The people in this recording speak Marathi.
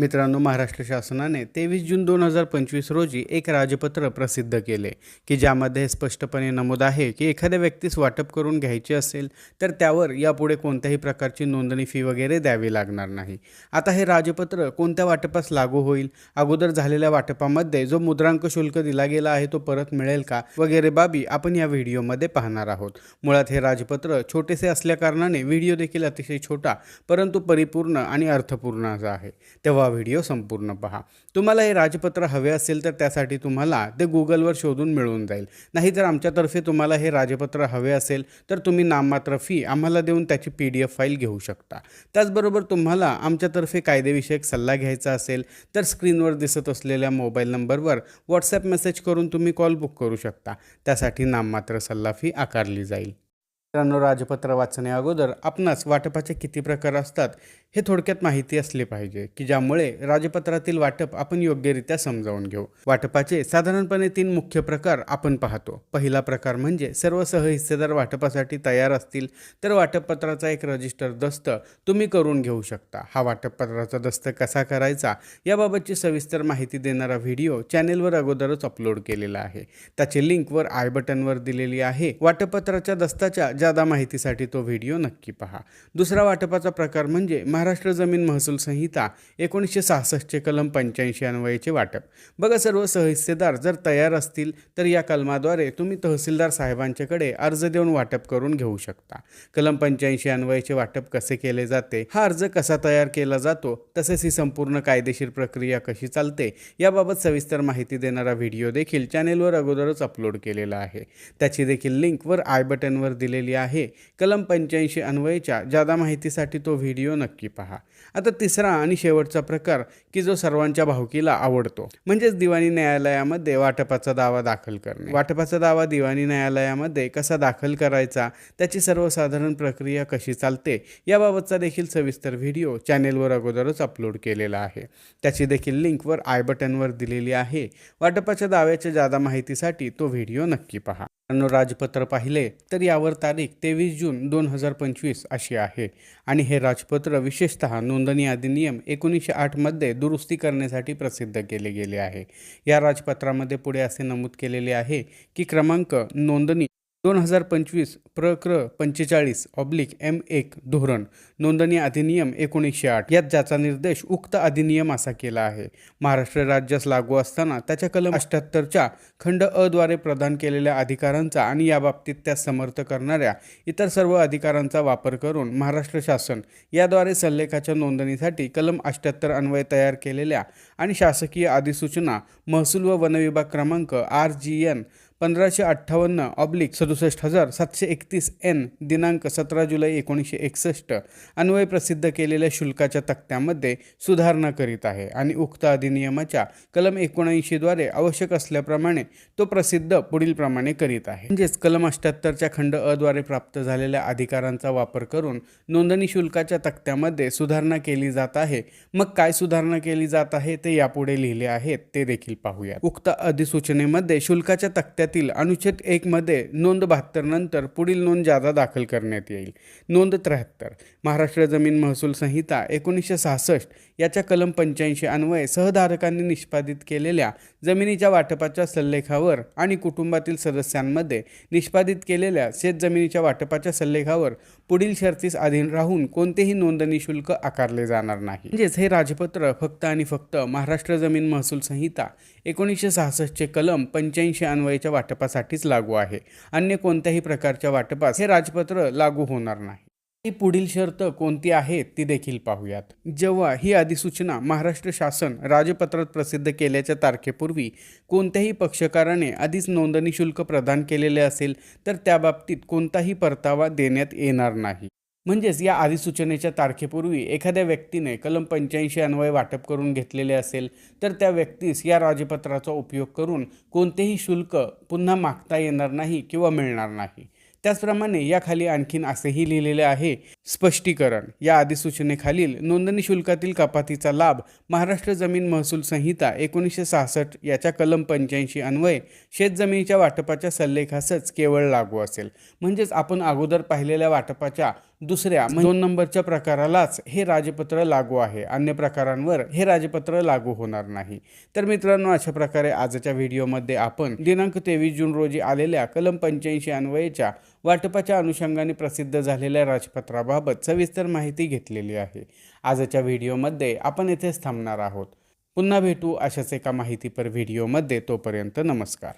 मित्रांनो महाराष्ट्र शासनाने तेवीस जून दोन हजार पंचवीस रोजी एक राजपत्र प्रसिद्ध केले की ज्यामध्ये स्पष्टपणे नमूद आहे की एखाद्या व्यक्तीस वाटप करून घ्यायचे असेल तर त्यावर यापुढे कोणत्याही प्रकारची नोंदणी फी वगैरे द्यावी लागणार नाही. आता हे राजपत्र कोणत्या वाटपास लागू होईल? अगोदर झालेल्या वाटपामध्ये जो मुद्रांक शुल्क दिला गेला आहे तो परत मिळेल का? वगैरे बाबी आपण या व्हिडिओमध्ये पाहणार आहोत. मुळात हे राजपत्र छोटेसे असल्याकारणाने व्हिडिओ देखील अतिशय छोटा परंतु परिपूर्ण आणि अर्थपूर्ण असा आहे. तेव्हा व्हिडिओ संपूर्ण पहा. तुम्हाला हे राजपत्र हवे असेल तर त्यासाठी तुम्हाला ते गुगलवर शोधून मिळून जाईल. नाहीतर आमच्यातर्फे तुम्हाला हे राजपत्र हवे असेल तर तुम्ही नाममात्र फी आम्हाला देऊन त्याची पी डी एफ फाईल घेऊ शकता. त्याचबरोबर तुम्हाला आमच्यातर्फे कायदेविषयक सल्ला घ्यायचा असेल तर स्क्रीनवर दिसत असलेल्या मोबाईल नंबरवर व्हॉट्सॲप मेसेज करून तुम्ही कॉल बुक करू शकता. त्यासाठी नाममात्र सल्ला फी आकारली जाईल. मित्रांनो राजपत्र वाचण्या अगोदर आपणास वाटपाचे किती प्रकार असतात हे थोडक्यात माहिती असली पाहिजे की ज्यामुळे राजपत्रातील वाटप आपण योग्यरित्या समजावून घेऊ. वाटपाचे साधारणपणे तीन मुख्य प्रकार आपण पाहतो. पहिला प्रकार म्हणजे सर्व सहहिस्सेदार वाटपासाठी तयार असतील तर वाटपपत्राचा एक रजिस्टर दस्त तुम्ही करून घेऊ शकता. हा वाटपपत्राचा दस्त कसा करायचा याबाबतची सविस्तर माहिती देणारा व्हिडिओ चॅनेलवर अगोदरच अपलोड केलेला आहे. त्याची लिंक वर आय बटनवर दिलेली आहे. वाटपपत्राच्या दस्ताच्या जादा माहितीसाठी तो व्हिडिओ नक्की पहा. दुसरा वाटपाचा प्रकार म्हणजे महाराष्ट्र जमीन महसूल संहिता एकोणीसशे सहासष्टचे कलम पंच्याऐंशी अन्वयाचे वाटप. बघा सर्व सहहिस्सेदार जर तयार असतील तर या कलमाद्वारे तुम्ही तहसीलदार साहेबांच्याकडे अर्ज देऊन वाटप करून घेऊ शकता. कलम पंच्याऐंशी अन्वयाचे वाटप कसे केले जाते? हा अर्ज कसा तयार केला जातो? तसेच ही संपूर्ण कायदेशीर प्रक्रिया कशी चालते? याबाबत सविस्तर माहिती देणारा व्हिडिओ देखील चॅनेलवर अगोदरच अपलोड केलेला आहे. त्याची देखील लिंक वर आय बटनवर दिलेली आहे. कलम पंच्याऐंशी अन्वयच्या जादा माहितीसाठी तो व्हिडिओ नक्की पहा. आता तिसरा आणि शेवटचा प्रकार की जो सर्वांच्या भावकीला आवडतो. म्हणजेच दिवाणी न्यायालयामध्ये वाटपाचा दावा दाखल करणे. वाटपाचा दावा दिवाणी न्यायालयामध्ये कसा दाखल करायचा त्याची सर्वसाधारण प्रक्रिया कशी चालते याबाबतचा देखील सविस्तर व्हिडिओ चॅनेलवर अगोदरच अपलोड केलेला आहे. त्याची देखील लिंक वर आय बटनवर दिलेली आहे. वाटपाच्या दाव्याच्या जादा माहितीसाठी तो व्हिडिओ नक्की पहा. राजपत्र पाहिले तर यावर तारीख तेवीस जून दोन हजार पंचवीस अशी आहे. आणि हे राजपत्र विशेषतः नोंदणी अधिनियम एकोणीसशे आठमध्ये दुरुस्ती करण्यासाठी प्रसिद्ध केले गेले आहे. या राजपत्रामध्ये पुढे असे नमूद केलेले आहे की क्रमांक नोंदणी दोन हजार पंचवीस प्रक्र पंचेचाळीस ऑब्लिक एम एक धोरण नोंदणी अधिनियम एकोणीसशे आठ. यात ज्याचा निर्देश उक्त अधिनियम असा केला आहे. महाराष्ट्र राज्यास लागू असताना त्याच्या कलम अष्ट्याहत्तरच्या खंड अद्वारे प्रदान केलेल्या अधिकारांचा आणि याबाबतीत त्यास समर्थ करणाऱ्या इतर सर्व अधिकारांचा वापर करून महाराष्ट्र शासन याद्वारे सल्लेखाच्या नोंदणीसाठी कलम अष्ट्याहत्तर अन्वय तयार केलेल्या आणि शासकीय अधिसूचना महसूल व वनविभाग क्रमांक आर जी एन पंधराशे अठ्ठावन्न ऑब्लिक सदुसष्ट हजार सातशे एकतीस एन दिनांक सतरा जुलै एकोणीसशे एकसष्ट अन्वय प्रसिद्ध केलेल्या शुल्काच्या तक्त्यामध्ये सुधारणा करीत आहे आणि उक्त अधिनियमाच्या कलम एकोणऐंशीद्वारे आवश्यक असल्याप्रमाणे तो प्रसिद्ध पुढीलप्रमाणे करीत आहे. म्हणजेच कलम अठ्याहत्तरच्या खंड अद्वारे प्राप्त झालेल्या अधिकारांचा वापर करून नोंदणी शुल्काच्या तक्त्यामध्ये सुधारणा केली जात आहे. मग काय सुधारणा केली जात आहे ते यापुढे लिहिले आहेत ते देखील पाहूया उक्त अधिसूचनेमध्ये शुल्काच्या तक्त्यात कायद्यातील अनुच्छेद एकमध्ये नोंद बहात्तर नंतर पुढील नोंद जादा दाखल करण्यात येईल. नोंद त्र्याहत्तर. महाराष्ट्र जमीन महसूल संहिता एकोणीसशे सहासष्ट याच्या कलम पंच्याऐंशी अन्वये सहधारकांनी निष्पादित केलेल्या जमिनीच्या वाटपाच्या सल्लेखावर आणि कुटुंबातील सदस्यांमध्ये निष्पादित केलेल्या शेतजमिनीच्या वाटपाच्या सल्लेखावर पुढील शर्तीस अधीन राहून कोणतेही नोंदणी शुल्क आकारले जाणार नाही. म्हणजेच हे राजपत्र फक्त आणि फक्त महाराष्ट्र जमीन महसूल संहिता एकोणीसशे सहासष्टचे कलम पंच्याऐंशी अन्वयाच्या वाटपासाठीच लागू आहे. अन्य कोणत्याही प्रकारच्या वाटपास हे राजपत्र लागू होणार नाही. ही पुढील शर्त कोणती आहे ती देखील पाहूयात. जेव्हा ही अधिसूचना महाराष्ट्र शासन राजपत्रात प्रसिद्ध केल्याच्या तारखेपूर्वी कोणत्याही पक्षकाराने आधीच नोंदणी शुल्क प्रदान केलेले असेल तर त्याबाबतीत कोणताही परतावा देण्यात येणार नाही. म्हणजेच या अधिसूचनेच्या तारखेपूर्वी एखाद्या व्यक्तीने कलम पंच्याऐंशी अन्वय वाटप करून घेतलेले असेल तर त्या व्यक्तीस या राजपत्राचा उपयोग करून कोणतेही शुल्क पुन्हा मागता येणार नाही किंवा मिळणार नाही. त्याचप्रमाणे याखाली आणखीन असेही लिहिलेले आहे स्पष्टीकरण. या अधिसूचनेखालील नोंदणी शुल्कातील कपातीचा लाभ महाराष्ट्र जमीन महसूल संहिता एकोणीसशे सहासष्ट याच्या कलम पंच्याऐंशी अन्वये शेतजमिनीच्या वाटपाच्या सल्लेखासच केवळ लागू असेल. म्हणजेच आपण अगोदर पाहिलेल्या वाटपाच्या दुसऱ्या दोन नंबरच्या प्रकारालाच हे राजपत्र लागू आहे. अन्य प्रकारांवर हे राजपत्र लागू होणार नाही. तर मित्रांनो अशा प्रकारे आजच्या व्हिडिओमध्ये आपण दिनांक तेवीस जून रोजी आलेल्या कलम पंच्याऐंशी अन्वयेच्या वाटपाच्या अनुषंगाने प्रसिद्ध झालेल्या राजपत्राबाबत सविस्तर माहिती घेतलेली आहे. आजच्या व्हिडिओमध्ये आपण येथेच थांबणार आहोत. पुन्हा भेटू अशाच एका माहितीपर व्हिडिओमध्ये. तोपर्यंत नमस्कार.